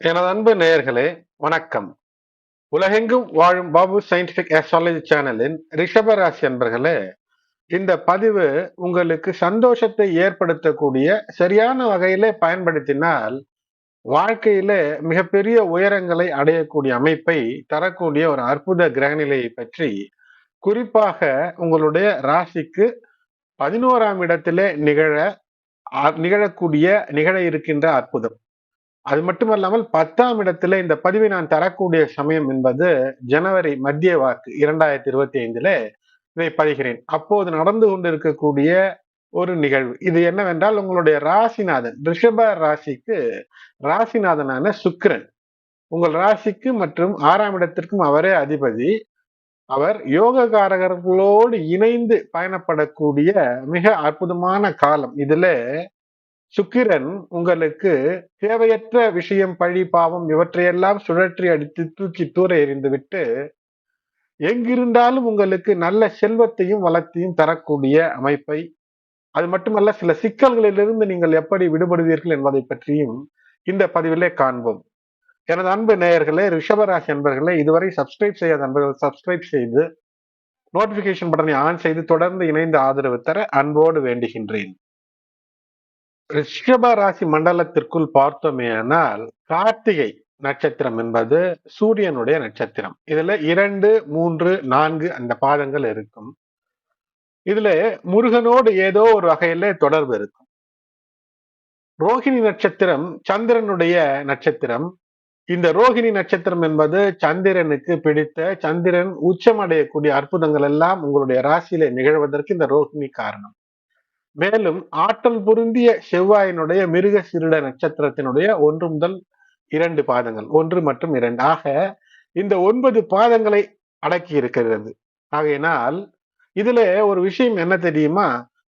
எனது அன்பு நேயர்களே வணக்கம். உலகெங்கும் வாழும் பாபு சயின்டிபிக் ஆஸ்ட்ராலஜி சேனலின் ரிஷப ராசி அன்பர்களே இந்த பதிவு உங்களுக்கு சந்தோஷத்தை ஏற்படுத்தக்கூடிய சரியான வகையிலே பயன்படுத்தினால் வாழ்க்கையில மிகப்பெரிய உயரங்களை அடையக்கூடிய அமைப்பை தரக்கூடிய ஒரு அற்புத கிரகநிலையை பற்றி குறிப்பாக உங்களுடைய ராசிக்கு பதினோராம் இடத்திலே நிகழ நிகழக்கூடிய நிகழ இருக்கின்ற அற்புதம். அது மட்டுமல்லாமல் பத்தாம் இடத்துல இந்த பதிவை நான் தரக்கூடிய சமயம் என்பது ஜனவரி மத்திய வாக்கு இரண்டாயிரத்தி இருபத்தி ஐந்துல இதை பதிகிறேன் அப்போது நடந்து கொண்டிருக்கக்கூடிய ஒரு நிகழ்வு. இது என்னவென்றால் உங்களுடைய ராசிநாதன் ரிஷப ராசிக்கு ராசிநாதனான சுக்கிரன். உங்கள் ராசிக்கு மற்றும் ஆறாம் இடத்திற்கும் அவரே அதிபதி. அவர் யோகக்காரகர்களோடு இணைந்து பயணப்படக்கூடிய மிக அற்புதமான காலம். இதுல சுக்கிரன் உங்களுக்கு தேவையற்ற விஷயம் பழி பாவம் இவற்றையெல்லாம் சுழற்றி அடித்து தூக்கி தூர எறிந்துவிட்டு எங்கிருந்தாலும் உங்களுக்கு நல்ல செல்வத்தையும் வளத்தையும் தரக்கூடிய அமைப்பை அது மட்டுமல்ல சில சிக்கல்களிலிருந்து நீங்கள் எப்படி விடுபடுவீர்கள் என்பதை பற்றியும் இந்த பதிவிலே காண்போம். எனது அன்பு நேயர்களே ரிஷபராசி அன்பர்களே இதுவரை சப்ஸ்கிரைப் செய்யாத நண்பர்கள் சப்ஸ்கிரைப் செய்து நோட்டிபிகேஷன் பட்டனை ஆன் செய்து தொடர்ந்து இணைந்து ஆதரவு தர அன்போடு வேண்டுகின்றேன். ரிஷப ராசி மண்டலத்திற்குள் பார்த்தோமேயானால் கார்த்திகை நட்சத்திரம் என்பது சூரியனுடைய நட்சத்திரம். இதுல இரண்டு மூன்று நான்கு அந்த பாதங்கள் இருக்கும். இதுல முருகனோடு ஏதோ ஒரு வகையில தொடர்பு இருக்கும். ரோஹிணி நட்சத்திரம் சந்திரனுடைய நட்சத்திரம். இந்த ரோஹிணி நட்சத்திரம் என்பது சந்திரனுக்கு பிடித்த சந்திரன் உச்சமடையக்கூடிய அற்புதங்கள் எல்லாம் உங்களுடைய ராசியில நிகழ்வதற்கு இந்த ரோஹிணி காரணம். மேலும் ஆற்றல் பொருந்திய செவ்வாயினுடைய மிருக சிறுட நட்சத்திரத்தினுடைய ஒன்று முதல் இரண்டு பாதங்கள் ஒன்று மற்றும் இரண்டு. ஆக இந்த ஒன்பது பாதங்களை அடக்கி இருக்கிறது. ஆகையினால் இதுல ஒரு விஷயம் என்ன தெரியுமா?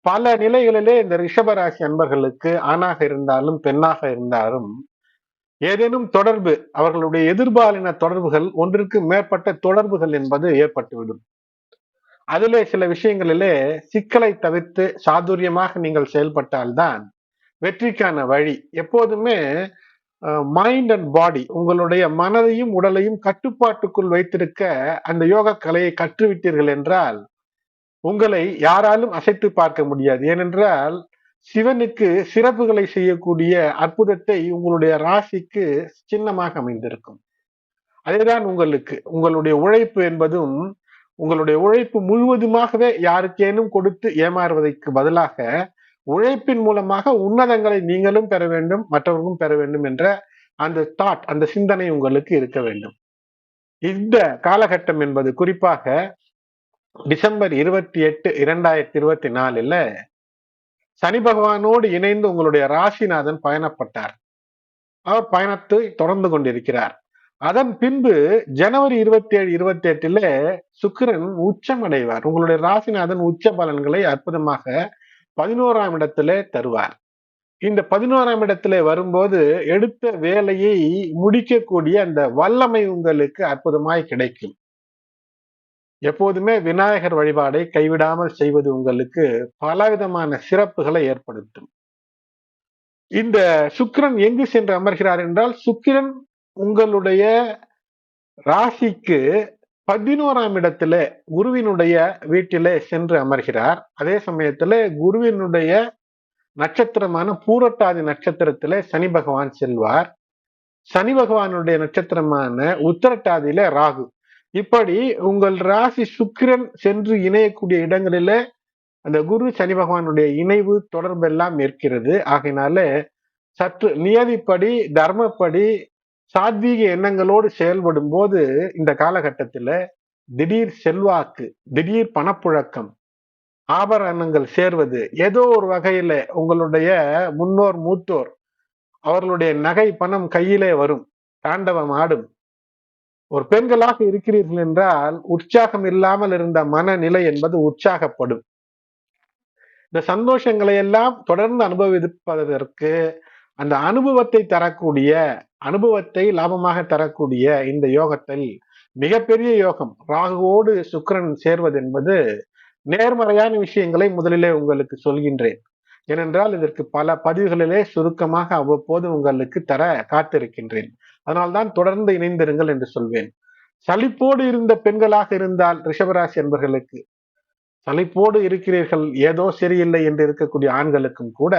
பல நிலைகளிலே இந்த ரிஷபராசி அன்பர்களுக்கு ஆணாக இருந்தாலும் பெண்ணாக இருந்தாலும் ஏதேனும் தொடர்பு அவர்களுடைய எதிர்பாலின தொடர்புகள் ஒன்றிற்கு மேற்பட்ட தொடர்புகள் என்பது ஏற்பட்டுவிடும். அதிலே சில விஷயங்களிலே சிக்கலை தவிர்த்து சாதுரியமாக நீங்கள் செயல்பட்டால்தான் வெற்றிக்கான வழி. எப்போதுமே மைண்ட் அண்ட் பாடி உங்களுடைய மனதையும் உடலையும் கட்டுப்பாட்டுக்குள் வைத்திருக்க அந்த யோக கலையை கற்றுவிட்டீர்கள் என்றால் உங்களை யாராலும் அசைத்து பார்க்க முடியாது. ஏனென்றால் சிவனுக்கு சிறப்புகளை செய்யக்கூடிய அற்புதத்தை உங்களுடைய ராசிக்கு சின்னமாக அமைந்திருக்கும். அதேதான் உங்களுக்கு. உங்களுடைய உழைப்பு என்பதும் உங்களுடைய உழைப்பு முழுவதுமாகவே யாருக்கேனும் கொடுத்து ஏமாறுவதற்கு பதிலாக உழைப்பின் மூலமாக உன்னதங்களை நீங்களும் பெற வேண்டும் மற்றவர்களும் பெற வேண்டும் என்ற அந்த தாட் அந்த சிந்தனை உங்களுக்கு இருக்க வேண்டும். இந்த காலகட்டம் என்பது குறிப்பாக டிசம்பர் இருபத்தி எட்டு இரண்டாயிரத்தி இருபத்தி நாலுல சனி பகவானோடு இணைந்து உங்களுடைய ராசிநாதன் பயணப்பட்டார். அவர் பயணத்தை தொடர்ந்து கொண்டிருக்கிறார். அதன் பின்பு ஜனவரி இருபத்தி ஏழு இருபத்தி எட்டுல சுக்கிரன் உச்சம் அடைவார் உங்களுடைய ராசிநாதன் உச்ச பலன்களை அற்புதமாக பதினோராம் இடத்துல தருவார். இந்த பதினோராம் இடத்துல வரும்போது எடுத்த வேலையை முடிக்கக்கூடிய அந்த வல்லமை உங்களுக்கு அற்புதமாய் கிடைக்கும். எப்போதுமே விநாயகர் வழிபாடை கைவிடாமல் செய்வது உங்களுக்கு பலவிதமான சிறப்புகளை ஏற்படுத்தும். இந்த சுக்கிரன் எங்கு சென்று அமர்கிறார் என்றால் சுக்கிரன் உங்களுடைய ராசிக்கு பதினோராம் இடத்துல குருவினுடைய வீட்டிலே சென்று அமர்கிறார். அதே சமயத்துல குருவினுடைய நட்சத்திரமான பூரட்டாதி நட்சத்திரத்துல சனி பகவான் செல்வார். சனி பகவானுடைய நட்சத்திரமான உத்தரட்டாதியில ராகு. இப்படி உங்கள் ராசி சுக்கிரன் சென்று இணையக்கூடிய இடங்களில அந்த குரு சனி பகவானுடைய இணைவு தொடர்பெல்லாம் இருக்கிறது ஆகையினால சற்று நியதிப்படி தர்மப்படி சாத்வீக எண்ணங்களோடு செயல்படும் போது இந்த காலகட்டத்தில் திடீர் செல்வாக்கு திடீர் பணப்புழக்கம் ஆபரணங்கள் சேர்வது ஏதோ ஒரு வகையில உங்களுடைய முன்னோர் மூத்தோர் அவர்களுடைய நகை பணம் கையிலே வரும் தாண்டவம் ஆடும். ஒரு பெண்களாக இருக்கிறீர்கள் என்றால் உற்சாகம் இல்லாமல் இருந்த மனநிலை என்பது உற்சாகப்படும். இந்த சந்தோஷங்களை எல்லாம் தொடர்ந்து அனுபவிப்பதற்கு அந்த அனுபவத்தை தரக்கூடிய அனுபவத்தை லாபமாக தரக்கூடிய இந்த யோகத்தில் மிகப்பெரிய யோகம் ராகுவோடு சுக்கரன் சேர்வது என்பது நேர்மறையான விஷயங்களை முதலிலே உங்களுக்கு சொல்கின்றேன். ஏனென்றால் இதற்கு பல பதிவுகளிலே சுருக்கமாக அவ்வப்போது உங்களுக்கு தர காத்திருக்கின்றேன். அதனால்தான் தொடர்ந்து இணைந்திருங்கள் என்று சொல்வேன். சலிப்போடு இருந்த பெண்களாக இருந்தால் ரிஷபராசி என்பர்களுக்கு சலிப்போடு இருக்கிறீர்கள் ஏதோ சரியில்லை என்று இருக்கக்கூடிய ஆண்களுக்கும் கூட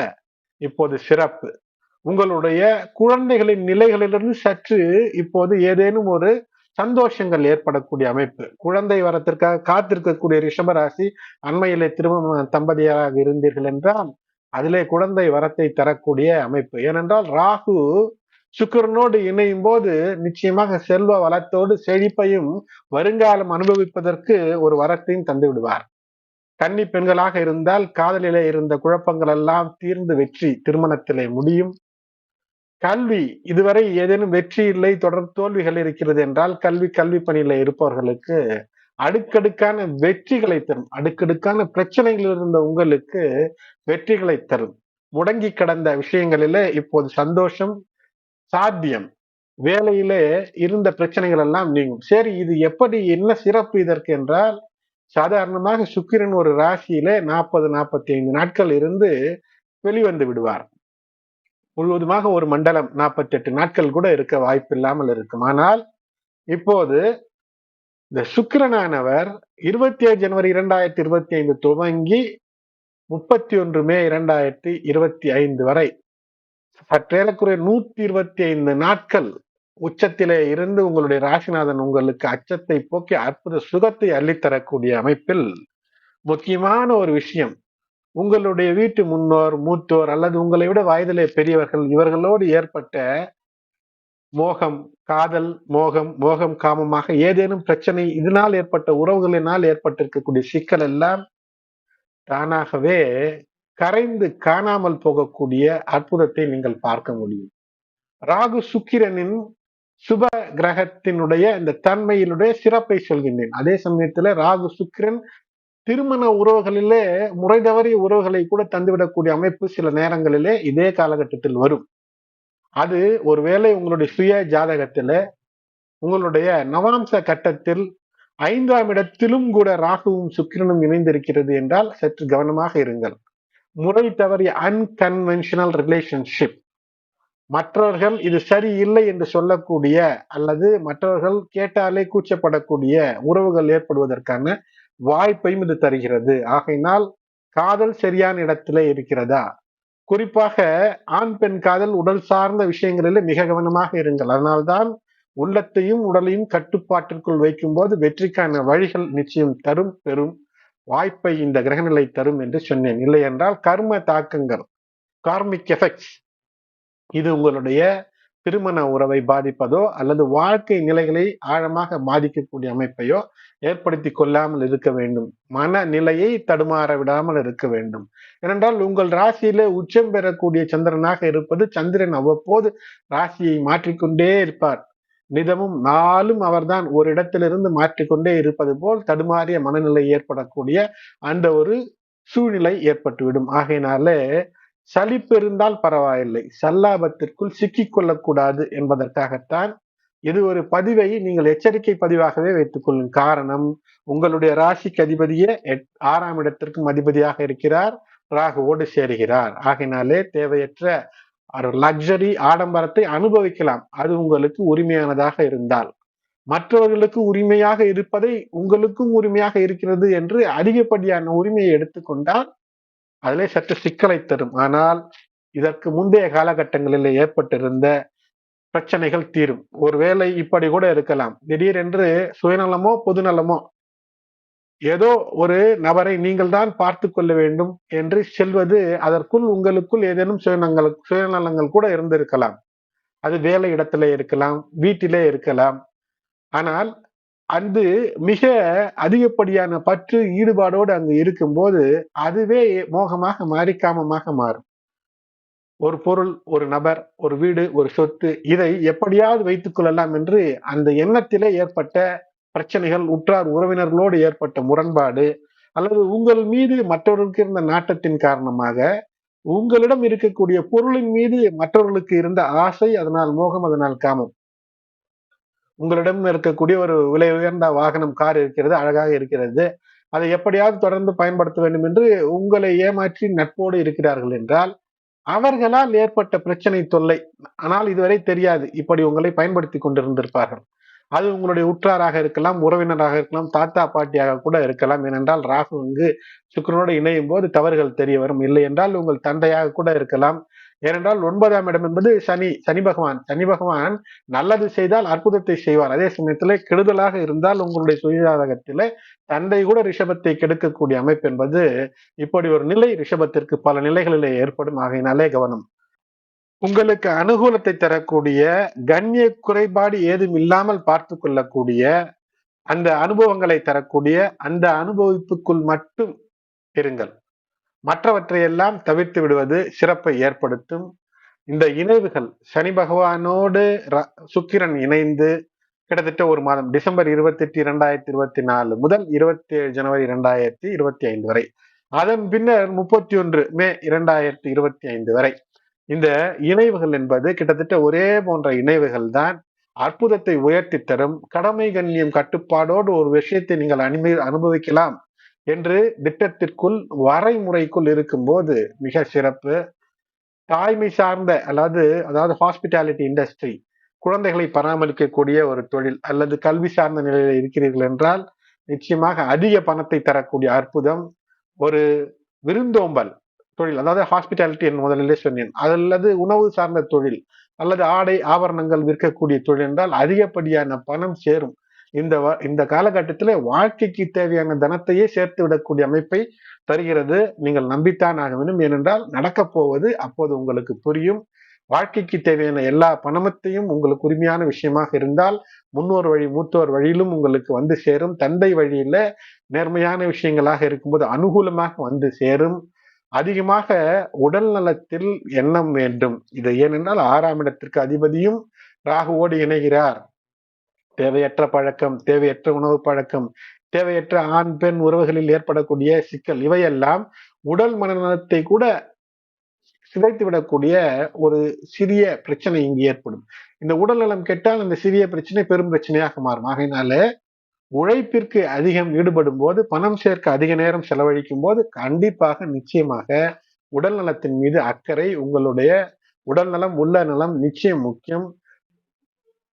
இப்போது சிறப்பு. உங்களுடைய குழந்தைகளின் நிலைகளிலிருந்து சற்று இப்போது ஏதேனும் ஒரு சந்தோஷங்கள் ஏற்படக்கூடிய அமைப்பு. குழந்தை வரத்திற்காக காத்திருக்கக்கூடிய ரிஷபராசி அண்மையிலே திருமண தம்பதியராக இருந்தீர்கள் என்றால் அதிலே குழந்தை வரத்தை தரக்கூடிய அமைப்பு. ஏனென்றால் ராகு சுக்கரனோடு இணையும் போது நிச்சயமாக செல்வ வளத்தோடு செழிப்பையும் வருங்காலம் அனுபவிப்பதற்கு ஒரு வரத்தையும் தந்து விடுவார். கன்னி பெண்களாக இருந்தால் காதலிலே இருந்த குழப்பங்கள் எல்லாம் தீர்ந்து வெற்றி திருமணத்திலே முடியும். கல்வி இதுவரை ஏதேனும் வெற்றி இல்லை தொடர் தோல்விகள் இருக்கிறது என்றால் கல்வி கல்வி பணியில இருப்பவர்களுக்கு அடுக்கடுக்கான வெற்றிகளை தரும். அடுக்கடுக்கான பிரச்சனைகள் இருந்த உங்களுக்கு வெற்றிகளை தரும். முடங்கி கடந்த விஷயங்களில இப்போது சந்தோஷம் சாத்தியம். வேலையிலே இருந்த பிரச்சனைகள் எல்லாம் நீங்கும். சரி இது எப்படி என்ன சிறப்பு இதற்கு என்றால் சாதாரணமாக சுக்கிரன் ஒரு ராசியிலே நாற்பது நாற்பத்தி ஐந்து நாட்கள் இருந்து வெளிவந்து விடுவார். முழுவதுமாக ஒரு மண்டலம் நாற்பத்தி எட்டு நாட்கள் கூட இருக்க வாய்ப்பு இல்லாமல் இருக்கும். ஆனால் இப்போது இந்த சுக்கிரனானவர் இருபத்தி ஏழு ஜனவரி இரண்டாயிரத்தி இருபத்தி ஐந்து துவங்கி முப்பத்தி ஒன்று மே இரண்டாயிரத்தி இருபத்தி ஐந்து வரை சற்றேறக்குறைய நூத்தி இருபத்தி ஐந்து நாட்கள் உச்சத்திலே இருந்து உங்களுடைய ராசிநாதன் உங்களுக்கு அச்சத்தை போக்கி அற்புத சுகத்தை அள்ளித்தரக்கூடிய அமைப்பில் முக்கியமான ஒரு விஷயம் உங்களுடைய வீட்டு முன்னோர் மூத்தோர் அல்லது உங்களை விட வயதிலே பெரியவர்கள் இவர்களோடு ஏற்பட்ட மோகம் காதல் மோகம் மோகம் காமமாக ஏதேனும் பிரச்சனை இதனால் ஏற்பட்ட உறவுகளினால் ஏற்பட்டிருக்கக்கூடிய சிக்கல் எல்லாம் தானாகவே கரைந்து காணாமல் போகக்கூடிய அற்புதத்தை நீங்கள் பார்க்க முடியும். ராகு சுக்கிரனின் சுப கிரகத்தினுடைய இந்த தன்மையினுடைய சிறப்பை சொல்கின்றேன். அதே சமயத்துல ராகு சுக்கிரன் திருமண உறவுகளிலே முறை தவறிய உறவுகளை கூட தந்துவிடக்கூடிய அமைப்பு சில நேரங்களிலே இதே காலகட்டத்தில் வரும். அது ஒருவேளை உங்களுடைய சுய ஜாதகத்துல உங்களுடைய நவாம்ச கட்டத்தில் ஐந்தாம் இடத்திலும் கூட ராகுவும் சுக்கிரனும் இணைந்திருக்கிறது என்றால் சற்று கவனமாக இருங்கள். முறை தவறிய அன்கன்வென்ஷனல் ரிலேஷன்ஷிப் மற்றவர்கள் இது சரி இல்லை என்று சொல்லக்கூடிய அல்லது மற்றவர்கள் கேட்டாலே கூச்சப்படக்கூடிய உறவுகள் ஏற்படுவதற்கான வாய்ப்பையும் இது தருகிறது. ஆகையினால் காதல் சரியான இடத்திலே இருக்கிறதா? குறிப்பாக ஆண் பெண் காதல் உடல் சார்ந்த விஷயங்களில் மிக கவனமாக இருங்கள். அதனால்தான் உள்ளத்தையும் உடலையும் கட்டுப்பாட்டிற்குள் வைக்கும் போது வெற்றிக்கான வழிகள் நிச்சயம் தரும் பெறும் வாய்ப்பை இந்த கிரகநிலை தரும் என்று சொன்னேன். இல்லை என்றால் கர்ம தாக்கங்கள் கார்மிக் எஃபெக்ட்ஸ் இது உங்களுடைய திருமண உறவை பாதிப்பதோ அல்லது வாழ்க்கை நிலைகளை ஆழமாக பாதிக்கக்கூடிய அமைப்பையோ ஏற்படுத்தி கொள்ளாமல் இருக்க வேண்டும். மனநிலையை தடுமாற விடாமல் இருக்க வேண்டும். ஏனென்றால் உங்கள் ராசியிலே உச்சம் பெறக்கூடிய சந்திரனாக இருப்பது சந்திரன் அவ்வப்போது ராசியை மாற்றிக்கொண்டே இருப்பார். நிதமும் நாளும் அவர்தான் ஒரு இடத்திலிருந்து மாற்றிக்கொண்டே இருப்பது போல் தடுமாறிய மனநிலை ஏற்படக்கூடிய அந்த ஒரு சூழ்நிலை ஏற்பட்டுவிடும். ஆகையினாலே சலிப்பு இருந்தால் பரவாயில்லை. சல்லாபத்திற்குள் சிக்கிக்கொள்ளக்கூடாது என்பதற்காகத்தான் இது ஒரு பதிவை நீங்கள் எச்சரிக்கை பதிவாகவே வைத்துக் கொள்ளும் காரணம் உங்களுடைய ராசிக்கு அதிபதியே ஆறாம் இடத்திற்கும் அதிபதியாக இருக்கிறார். ராகுவோடு சேருகிறார். ஆகினாலே தேவையற்ற லக்ஸரி ஆடம்பரத்தை அனுபவிக்கலாம். அது உங்களுக்கு உரிமையானதாக இருந்தால். மற்றவர்களுக்கு உரிமையாக இருப்பதை உங்களுக்கும் உரிமையாக இருக்கிறது என்று அதிகப்படியான உரிமையை எடுத்துக்கொண்டால் அதிலே சற்று சிக்கலை தரும். ஆனால் இதற்கு முந்தைய காலகட்டங்களில் ஏற்பட்டிருந்த பிரச்சனைகள் தீரும். ஒருவேளை இப்படி கூட இருக்கலாம். திடீரென்று சுயநலமோ பொதுநலமோ ஏதோ ஒரு நபரை நீங்கள் தான் பார்த்து கொள்ள வேண்டும் என்று செல்வது அதற்குள் உங்களுக்குள் ஏதேனும் சுயநலங்கள் சுயநலங்கள் கூட இருந்திருக்கலாம். அது வேலை இடத்துல இருக்கலாம் வீட்டிலே இருக்கலாம். ஆனால் அது மிக அதிகப்படியான பற்று ஈடுபாடோடு அங்கு இருக்கும்போது அதுவே மோகமாக மாறி காமமாக மாறும். ஒரு பொருள் ஒரு நபர் ஒரு வீடு ஒரு சொத்து இதை எப்படியாவது வைத்துக் கொள்ளலாம் என்று அந்த எண்ணத்திலே ஏற்பட்ட பிரச்சனைகள் உற்றார் உறவினர்களோடு ஏற்பட்ட முரண்பாடு அல்லது உங்கள் மீது மற்றவர்களுக்கு இருந்த நாட்டத்தின் காரணமாக உங்களிடம் இருக்கக்கூடிய பொருளின் மீது மற்றவர்களுக்கு இருந்த ஆசை அதனால் மோகம் அதனால் காமம். உங்களிடம் இருக்கக்கூடிய ஒரு விலை உயர்ந்த வாகனம் கார் இருக்கிறது அழகாக இருக்கிறது. அதை எப்படியாவது தொடர்ந்து பயன்படுத்த வேண்டும் என்று உங்களை ஏமாற்றி நட்போடு இருக்கிறார்கள் என்றால் அவர்களால் ஏற்பட்ட பிரச்சனை தொல்லை ஆனால் இதுவரை தெரியாது. இப்படி உங்களை பயன்படுத்தி கொண்டிருந்திருப்பார்கள். அது உங்களுடைய உற்றாராக இருக்கலாம் உறவினராக இருக்கலாம் தாத்தா பாட்டியாக கூட இருக்கலாம். ஏனென்றால் ராகு இங்கு சுக்கரனோடு இணையும் போது தவறுகள் தெரிய வரும். இல்லை என்றால் உங்கள் தந்தையாக கூட இருக்கலாம். ஏனென்றால் ஒன்பதாம் இடம் என்பது சனி சனி பகவான். சனி பகவான் நல்லது செய்தால் அற்புதத்தை செய்வார். அதே சமயத்தில் கெடுதலாக இருந்தால் உங்களுடைய சுயஜாதகத்தில் தந்தை கூட ரிஷபத்தை கெடுக்கக்கூடிய அமைப்பு என்பது இப்படி ஒரு நிலை ரிஷபத்திற்கு பல நிலைகளிலே ஏற்படும். ஆகையினாலே கவனம். உங்களுக்கு அனுகூலத்தை தரக்கூடிய கண்ணிய குறைபாடு ஏதும் இல்லாமல் பார்த்து கொள்ளக்கூடிய அந்த அனுபவங்களை தரக்கூடிய அந்த அனுபவிப்புக்குள் மட்டும் இருங்கள். மற்றவற்றையெல்லாம் தவிர்த்து விடுவது சிறப்பை ஏற்படுத்தும். இந்த இணைவுகள் சனி பகவானோடு சுக்கிரன் இணைந்து கிட்டத்தட்ட ஒரு மாதம் டிசம்பர் இருபத்தி எட்டு இரண்டாயிரத்தி இருபத்தி நாலு முதல் இருபத்தி ஏழு ஜனவரி இரண்டாயிரத்தி இருபத்தி ஐந்து வரை. அதன் பின்னர் முப்பத்தி ஒன்று மே இரண்டாயிரத்தி இருபத்தி ஐந்து வரை. இந்த இணைவுகள் என்பது கிட்டத்தட்ட ஒரே போன்ற இணைவுகள் தான் அற்புதத்தை உயர்த்தி தரும் கடமை கண்ணியம் கட்டுப்பாடோடு ஒரு விஷயத்தை நீங்கள் அனுமதி அனுபவிக்கலாம். என்று திட்டத்திற்குள் வரைமுறைக்குள் இருக்கும்போது மிக சிறப்பு. தாய்மை சார்ந்த அதாவது அதாவது ஹாஸ்பிட்டாலிட்டி இண்டஸ்ட்ரி குழந்தைகளை பராமரிக்கக்கூடிய ஒரு தொழில் அல்லது கல்வி சார்ந்த நிலையில் இருக்கிறீர்கள் என்றால் நிச்சயமாக அதிக பணத்தை தரக்கூடிய அற்புதம். ஒரு விருந்தோம்பல் தொழில் அதாவது ஹாஸ்பிட்டாலிட்டி என்று முதலிலே சொன்னேன். அல்லது உணவு சார்ந்த தொழில் அல்லது ஆடை ஆபரணங்கள் விற்கக்கூடிய தொழில் என்றால் அதிகப்படியான பணம் சேரும். இந்த இந்த காலகட்டத்தில் வாழ்க்கைக்கு தேவையான தனத்தையே சேர்த்து விடக்கூடிய அமைப்பை தருகிறது. நீங்கள் நம்பித்தான் ஆக வேண்டும். ஏனென்றால் நடக்கப் போவது அப்போது உங்களுக்கு புரியும். வாழ்க்கைக்கு தேவையான எல்லா பணமத்தையும் உங்களுக்கு உரிமையான விஷயமாக இருந்தால் முன்னோர் வழி மூத்தோர் வழியிலும் உங்களுக்கு வந்து சேரும். தந்தை வழியில நேர்மையான விஷயங்களாக இருக்கும்போது அனுகூலமாக வந்து சேரும். அதிகமாக உடல் நலத்தில் எண்ணம் வேண்டும். இது ஏனென்றால் ஆறாம் இடத்திற்கு அதிபதியும் ராகுவோடு இணைகிறார். தேவையற்ற பழக்கம் தேவையற்ற உணவு பழக்கம் தேவையற்ற ஆண் பெண் உறவுகளில் ஏற்படக்கூடிய சிக்கல் இவையெல்லாம் உடல் மனநலத்தை கூட சிதைத்து விடக்கூடிய ஒரு சிறிய பிரச்சனை இங்கு ஏற்படும். இந்த உடல் நலம் கெட்டால் அந்த சிறிய பிரச்சனை பெரும் பிரச்சனையாக மாறும். ஆகையினால உழைப்பிற்கு அதிகம் ஈடுபடும் போது பணம் சேர்க்க அதிக நேரம் செலவழிக்கும் போது கண்டிப்பாக நிச்சயமாக உடல் நலத்தின் மீது அக்கறை உங்களுடைய உடல் நலம் உள்ள நலம் நிச்சயம் முக்கியம்.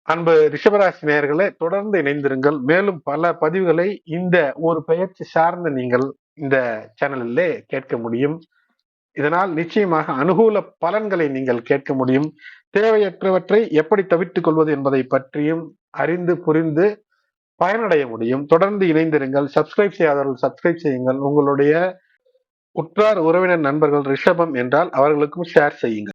அன்பு ரிஷபராசி நேர்களை தொடர்ந்து இணைந்திருங்கள். மேலும் பல பதிவுகளை இந்த ஒரு பயிற்சி சார்ந்த நீங்கள் இந்த சேனலிலே கேட்க முடியும். இதனால் நிச்சயமாக அனுகூல பலன்களை நீங்கள் கேட்க முடியும். தேவையற்றவற்றை எப்படி தவிர்த்துக் கொள்வது என்பதை பற்றியும் அறிந்து புரிந்து பயனடைய முடியும். தொடர்ந்து இணைந்திருங்கள். சப்ஸ்கிரைப் செய்யாதவர்கள் சப்ஸ்கிரைப் செய்யுங்கள். உங்களுடைய உற்றார் உறவினர் நண்பர்கள் ரிஷபம் என்றால் அவர்களுக்கும் ஷேர் செய்யுங்கள்.